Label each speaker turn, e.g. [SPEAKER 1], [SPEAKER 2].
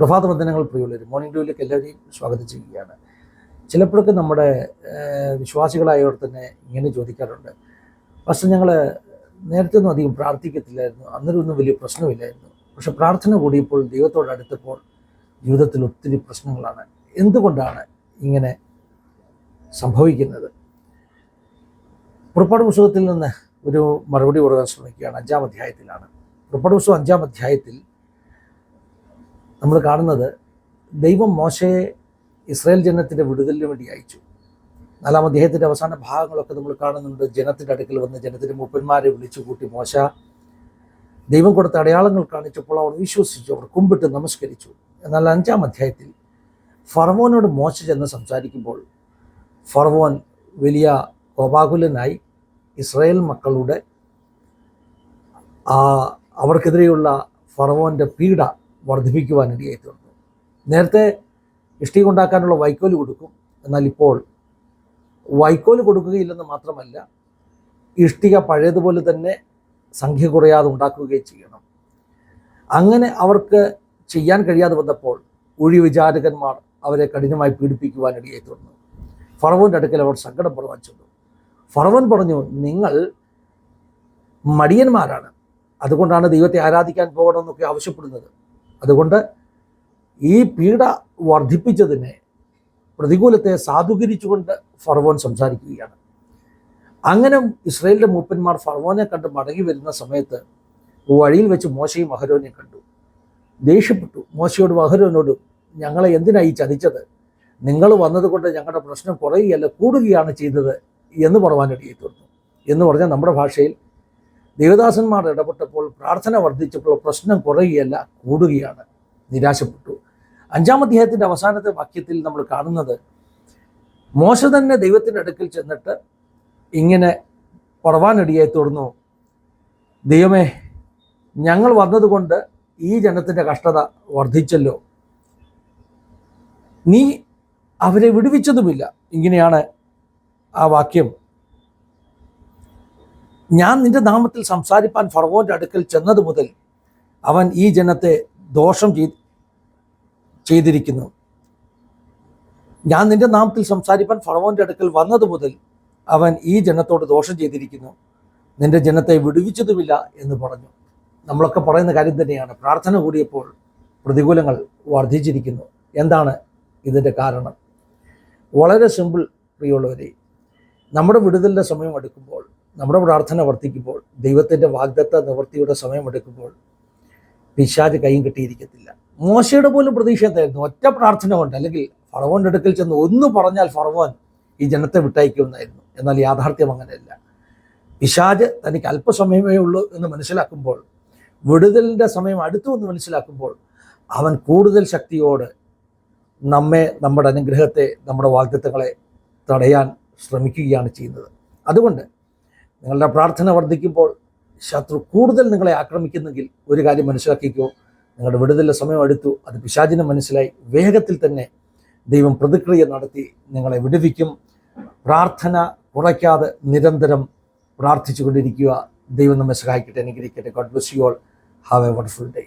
[SPEAKER 1] പ്രഭാത വന്ദനങ്ങൾ പ്രിയുള്ളവർ മോർണിംഗ് ഡ്യൂയിലേക്ക് എല്ലാവരെയും സ്വാഗതം ചെയ്യുകയാണ്. ചിലപ്പോഴൊക്കെ നമ്മുടെ വിശ്വാസികളായവർ തന്നെ ഇങ്ങനെ ചോദിക്കാറുണ്ട്. പക്ഷെ ഞങ്ങൾ നേരത്തെ ഒന്നും അധികം പ്രാർത്ഥിക്കത്തില്ലായിരുന്നു. അന്നേരം ഒന്നും വലിയ പ്രശ്നമില്ലായിരുന്നു. പക്ഷെ പ്രാർത്ഥന കൂടിയപ്പോൾ ദൈവത്തോട് അടുത്തപ്പോൾ ജീവിതത്തിൽ ഒത്തിരി പ്രശ്നങ്ങളാണ്. എന്തുകൊണ്ടാണ് ഇങ്ങനെ സംഭവിക്കുന്നത്? പുറപ്പാട് പുസ്തകത്തിൽ നിന്ന് ഒരു മറുപടി കൊടുക്കാൻ ശ്രമിക്കുകയാണ്. അഞ്ചാം അധ്യായത്തിലാണ്. പുറപ്പാട് പുസ്തകം അഞ്ചാം അധ്യായത്തിൽ നമ്മൾ കാണുന്നത് ദൈവം മോശയെ ഇസ്രായേൽ ജനത്തിന്റെ വിടുതലിന് വേണ്ടി അയച്ചു. നാലാം അദ്ദേഹത്തിന്റെ അവസാന ഭാഗങ്ങളൊക്കെ നമ്മൾ കാണുന്നുണ്ട്. ജനത്തിന്റെ അടുക്കൽ വന്ന് ജനത്തിന്റെ മൂപ്പന്മാരെ വിളിച്ചു കൂട്ടി മോശ. ദൈവം കൊടുത്ത അടയാളങ്ങൾ കാണിച്ചപ്പോൾ അവർ വിശ്വസിച്ചു അവർ കുമ്പിട്ട് നമസ്കരിച്ചു. എന്നാൽ അഞ്ചാം അധ്യായത്തിൽ ഫർവോനോട് മോശ ചെന്ന് സംസാരിക്കുമ്പോൾ ഫർവോൻ വലിയ കോപാകുലനായി ഇസ്രായേൽ മക്കളുടെ അവർക്കെതിരെയുള്ള ഫർവോന്റെ പീഡ വർദ്ധിപ്പിക്കുവാനിടയായി തീർന്നു നേരത്തെ ഇഷ്ടിക ഉണ്ടാക്കാനുള്ള വൈക്കോൽ കൊടുക്കും. എന്നാൽ ഇപ്പോൾ വൈക്കോൽ കൊടുക്കുകയില്ലെന്ന് മാത്രമല്ല ഇഷ്ടിക പഴയതുപോലെ തന്നെ സംഖ്യ കുറയാതെ ഉണ്ടാക്കുകയും ചെയ്യണം. അങ്ങനെ അവർക്ക് ചെയ്യാൻ കഴിയാതെ വന്നപ്പോൾ ഒഴി വിചാരകന്മാർ അവരെ കഠിനമായി പീഡിപ്പിക്കുവാനിടയായി തീർന്നു ഫറവന്റെ അടുക്കൽ അവർ സങ്കടം പ്രവാചിച്ചു ഫറവൻ പറഞ്ഞു നിങ്ങൾ മടിയന്മാരാണ്. അതുകൊണ്ടാണ് ദൈവത്തെ ആരാധിക്കാൻ പോകണമെന്നൊക്കെ ആവശ്യപ്പെടുന്നത്. അതുകൊണ്ട് ഈ പീഡ വർദ്ധിപ്പിച്ചതിനെ പ്രതികൂലത്തെ സാധൂകരിച്ചുകൊണ്ട് ഫർവോൻ സംസാരിക്കുകയാണ്. അങ്ങനെ ഇസ്രയേലിന്റെ മൂപ്പന്മാർ ഫർവോനെ കണ്ട് മടങ്ങി വരുന്ന സമയത്ത് വഴിയിൽ വെച്ച് മോശയും അഹരോനെയും കണ്ടു. ദേഷ്യപ്പെട്ടു. മോശയോടും അഹരോനോടും ഞങ്ങളെ എന്തിനായി ചതിച്ചത്? നിങ്ങൾ വന്നതുകൊണ്ട് ഞങ്ങളുടെ പ്രശ്നം കുറയുകയല്ല കൂടുകയാണ് ചെയ്തത് എന്ന് പറവാനിടയായി തീർന്നു എന്ന് പറഞ്ഞാൽ നമ്മുടെ ഭാഷയിൽ ദേവദാസന്മാർ ഇടപെട്ടപ്പോൾ പ്രാർത്ഥന വർദ്ധിച്ചപ്പോൾ പ്രശ്നം കുറയുകയല്ല കൂടുകയാണ്. നിരാശപ്പെട്ടു. അഞ്ചാം അധ്യായത്തിന്റെ അവസാനത്തെ വാക്യത്തിൽ നമ്മൾ കാണുന്നത് മോശ തന്നെ ദൈവത്തിന്റെ അടുക്കൽ ചെന്നിട്ട് ഇങ്ങനെ പറവാനിടയായി തുടർന്നു ദൈവമേ ഞങ്ങൾ വന്നതുകൊണ്ട് ഈ ജനത്തിന്റെ കഷ്ടത വർദ്ധിച്ചല്ലോ. നീ അവരെ വിടുവിച്ചതുമില്ല. ഇങ്ങനെയാണ് ആ വാക്യം. ഞാൻ നിന്റെ നാമത്തിൽ സംസാരിപ്പാൻ ഫറവോന്റെ അടുക്കൽ ചെന്നത് മുതൽ അവൻ ഈ ജനത്തെ ദോഷം ചെയ് ചെയ്തിരിക്കുന്നു. ഞാൻ നിന്റെ നാമത്തിൽ സംസാരിപ്പാൻ ഫറവോന്റെ അടുക്കൽ വന്നത് മുതൽ അവൻ ഈ ജനത്തോട് ദോഷം ചെയ്തിരിക്കുന്നു. നിന്റെ ജനത്തെ വിടുവിച്ചതുമില്ല എന്ന് പറഞ്ഞു. നമ്മളൊക്കെ പറയുന്ന കാര്യം തന്നെയാണ്. പ്രാർത്ഥന കൂടിയപ്പോൾ പ്രതികൂലങ്ങൾ വർദ്ധിച്ചിരിക്കുന്നു. എന്താണ് ഇതിന്റെ കാരണം? വളരെ സിമ്പിൾ പ്രിയമുള്ളവരെ നമ്മുടെ വിടുതലിന്റെ സമയം എടുക്കുമ്പോൾ നമ്മുടെ പ്രാർത്ഥന വർദ്ധിക്കുമ്പോൾ ദൈവത്തിന്റെ വാഗ്ദത്ത നിവൃത്തിയുടെ സമയമെടുക്കുമ്പോൾ പിശാജ് കൈയും കിട്ടിയിരിക്കത്തില്ല. മോശയുടെ പോലും പ്രതീക്ഷ എന്തായിരുന്നു? ഒറ്റ പ്രാർത്ഥന കൊണ്ട് അല്ലെങ്കിൽ ഫറവോന്റെ അടുക്കൽ ചെന്ന് ഒന്ന് പറഞ്ഞാൽ ഫറവോൻ ഈ ജനത്തെ വിട്ടയക്കുമെന്നായിരുന്നു. എന്നാൽ യാഥാർത്ഥ്യം അങ്ങനെയല്ല. പിശാജ് തനിക്ക് അല്പസമയമേ ഉള്ളൂ എന്ന് മനസ്സിലാക്കുമ്പോൾ വിടുതലിന്റെ സമയം അടുത്തു എന്ന് മനസ്സിലാക്കുമ്പോൾ അവൻ കൂടുതൽ ശക്തിയോട് നമ്മെ നമ്മുടെ അനുഗ്രഹത്തെ നമ്മുടെ വാഗ്ദത്തങ്ങളെ തടയാൻ ശ്രമിക്കുകയാണ് ചെയ്യുന്നത്. അതുകൊണ്ട് നിങ്ങളുടെ പ്രാർത്ഥന വർദ്ധിക്കുമ്പോൾ ശത്രു കൂടുതൽ നിങ്ങളെ ആക്രമിക്കുന്നെങ്കിൽ ഒരു കാര്യം മനസ്സിലാക്കിക്കോ. നിങ്ങളുടെ വിടുതലിന്റെ സമയം എടുത്തു. അത് പിശാചിനെ മനസ്സിലായി. വേഗത്തിൽ തന്നെ ദൈവം പ്രതിക്രിയ നടത്തി നിങ്ങളെ വിടുവിക്കും. പ്രാർത്ഥന കുറയ്ക്കാതെ നിരന്തരം പ്രാർത്ഥിച്ചു കൊണ്ടിരിക്കുക ദൈവം നമ്മെ സഹായിക്കട്ടെ അനുഗ്രഹിക്കട്ടെ. God bless you all have a wonderful day